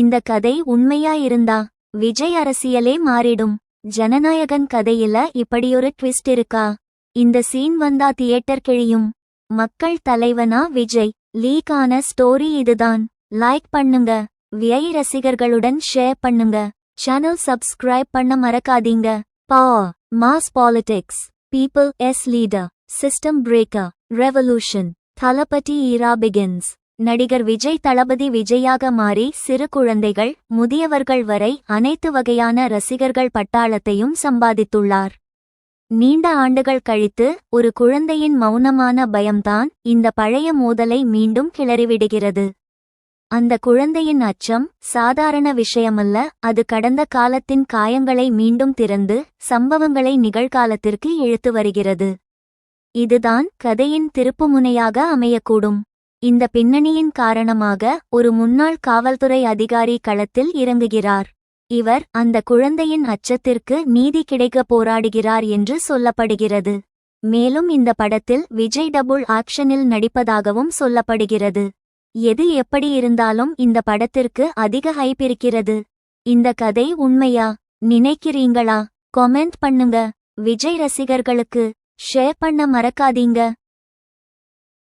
இந்த கதை உண்மையா இருந்தா விஜய் அரசியலே மாறிடும். ஜனநாயகன் கதையில இப்படியொரு ட்விஸ்ட் இருக்கா? இந்த சீன் வந்தா தியேட்டர் கிழியும். மக்கள் தலைவனா விஜய். லீக் ஆன ஸ்டோரி இதுதான். லைக் பண்ணுங்க. விஐ ரசிகர்களுடன் ஷேர் பண்ணுங்க. சேனல் சப்ஸ்கிரைப் பண்ண மறக்காதீங்க. பா. Mass politics. People's leader. System breaker. Revolution. Thalapathy era begins. நடிகர் விஜய் தளபதி விஜயாக மாறி சிறு குழந்தைகள் முதியவர்கள் வரை அனைத்து வகையான ரசிகர்கள் பட்டாளத்தையும் சம்பாதித்துள்ளார். நீண்ட ஆண்டுகள் கழித்து ஒரு குழந்தையின் மௌனமான பயம்தான் இந்த பழைய மோதலை மீண்டும் கிளறிவிடுகிறது. அந்த குழந்தையின் அச்சம் சாதாரண விஷயமல்ல அது கடந்த காலத்தின் காயங்களை மீண்டும் திறந்து சம்பவங்களை நிகழ்காலத்திற்கு இழுத்து வருகிறது. இதுதான் கதையின் திருப்புமுனையாக அமையக்கூடும். இந்த பின்னணியின் காரணமாக ஒரு முன்னாள் காவல்துறை அதிகாரி களத்தில் இறங்குகிறார். இவர் அந்த குழந்தையின் அச்சத்திற்கு நீதி கிடைக்க போராடுகிறார் என்று சொல்லப்படுகிறது. மேலும் இந்த படத்தில் விஜய் டபுள் ஆக்ஷனில் நடிப்பதாகவும் சொல்லப்படுகிறது. எது எப்படி இருந்தாலும் இந்த படத்திற்கு அதிக ஹைப் இருக்கிறது. இந்த கதை உண்மையா? நினைக்கிறீங்களா? கொமெண்ட் பண்ணுங்க. விஜய் ரசிகர்களுக்கு ஷேர் பண்ண மறக்காதீங்க.